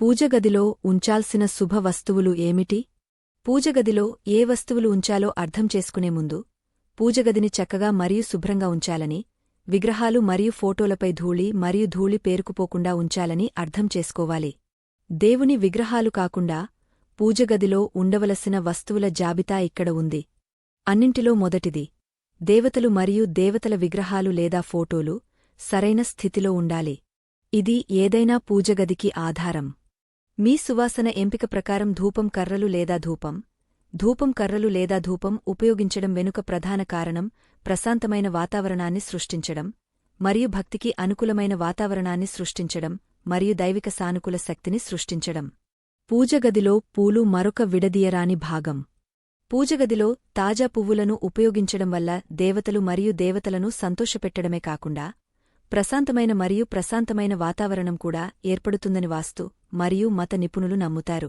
పూజగదిలో ఉంచాల్సిన శుభ వస్తువులు ఏమిటి? పూజగదిలో ఏ వస్తువులు ఉంచాలో అర్థం చేసుకునే ముందు పూజగదిని చక్కగా మరియు శుభ్రంగా ఉంచాలని విగ్రహాలు మరియు ఫోటోలపై ధూళి మరియు ధూళి పేరుకుపోకుండా ఉంచాలని అర్థం చేసుకోవాలి. దేవుని విగ్రహాలు కాకుండా పూజగదిలో ఉండవలసిన వస్తువుల జాబితా ఇక్కడ ఉంది. అన్నింటిలో మొదటిది దేవతలు మరియు దేవతల విగ్రహాలు లేదా ఫోటోలు సరైన స్థితిలో ఉండాలి. ఇది ఏదైనా పూజగదికి ఆధారం. మీ సువాసన ఎంపిక ప్రకారం ధూపం కర్రలు లేదా ధూపం. ధూపం కర్రలు లేదా ధూపం ఉపయోగించడం వెనుక ప్రధాన కారణం ప్రశాంతమైన వాతావరణాన్ని సృష్టించడం మరియు భక్తికి అనుకూలమైన వాతావరణాన్ని సృష్టించడం మరియు దైవిక సానుకూల శక్తిని సృష్టించడం. పూజగదిలో పూలు మరొక విడదీయరాని భాగం. పూజగదిలో తాజా పువ్వులను ఉపయోగించడం వల్ల దేవతలు మరియు దేవతలను సంతోషపెట్టడమే కాకుండా ప్రశాంతమైన మరియు ప్రశాంతమైన వాతావరణం కూడా ఏర్పడుతుందని వాస్తు మరియు మత నిపుణులు నమ్ముతారు.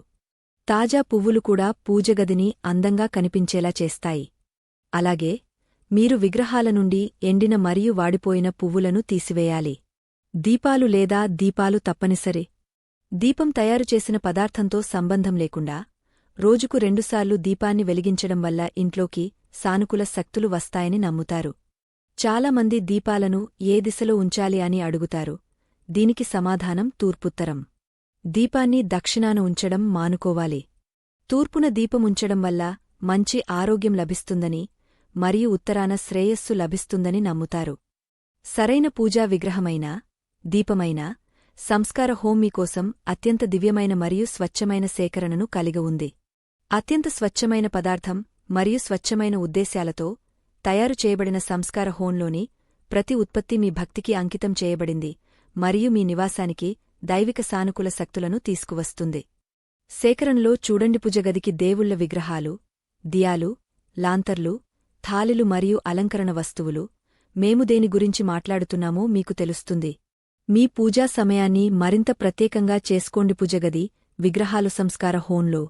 తాజా పువ్వులు కూడా పూజగదిని అందంగా కనిపించేలా చేస్తాయి. అలాగే మీరు విగ్రహాల నుండి ఎండిన మరియు వాడిపోయిన పువ్వులను తీసివేయాలి. దీపాలు లేదా దీపాలు తప్పనిసరి. దీపం తయారు చేసిన పదార్థంతో సంబంధం లేకుండా రోజుకు రెండుసార్లు దీపాన్ని వెలిగించడం వల్ల ఇంట్లోకి సానుకూల శక్తులు వస్తాయని నమ్ముతారు. చాలామంది దీపాలను ఏ దిశలో ఉంచాలి అని అడుగుతారు. దీనికి సమాధానం తూర్పుత్తరం. దీపాన్ని దక్షిణాన ఉంచడం మానుకోవాలి. తూర్పున దీపముంచడం వల్ల మంచి ఆరోగ్యం లభిస్తుందని మరియు ఉత్తరాన శ్రేయస్సు లభిస్తుందని నమ్ముతారు. సరైన పూజా విగ్రహమైనా దీపమైనా సంస్కార హోం మీకోసం అత్యంత దివ్యమైన మరియు స్వచ్ఛమైన సేకరణను కలిగి ఉంది. అత్యంత స్వచ్ఛమైన పదార్థం మరియు స్వచ్ఛమైన ఉద్దేశాలతో తయారు చేయబడిన సంస్కార హోంలోని ప్రతి ఉత్పత్తి మీ భక్తికి అంకితం చేయబడింది మరియు మీ నివాసానికి దైవిక సానుకూల శక్తులను తీసుకువస్తుంది. సేకరణలో చూడండి పుజగదికి దేవుళ్ళ విగ్రహాలు దియాలు లాంతర్లు థాలిలు మరియు అలంకరణ వస్తువులు. మేము దేని గురించి మాట్లాడుతున్నామో మీకు తెలుస్తుంది. మీ పూజా సమయాన్ని మరింత ప్రత్యేకంగా చేసుకోండి పుజగది విగ్రహాలు సంస్కార హోంలో.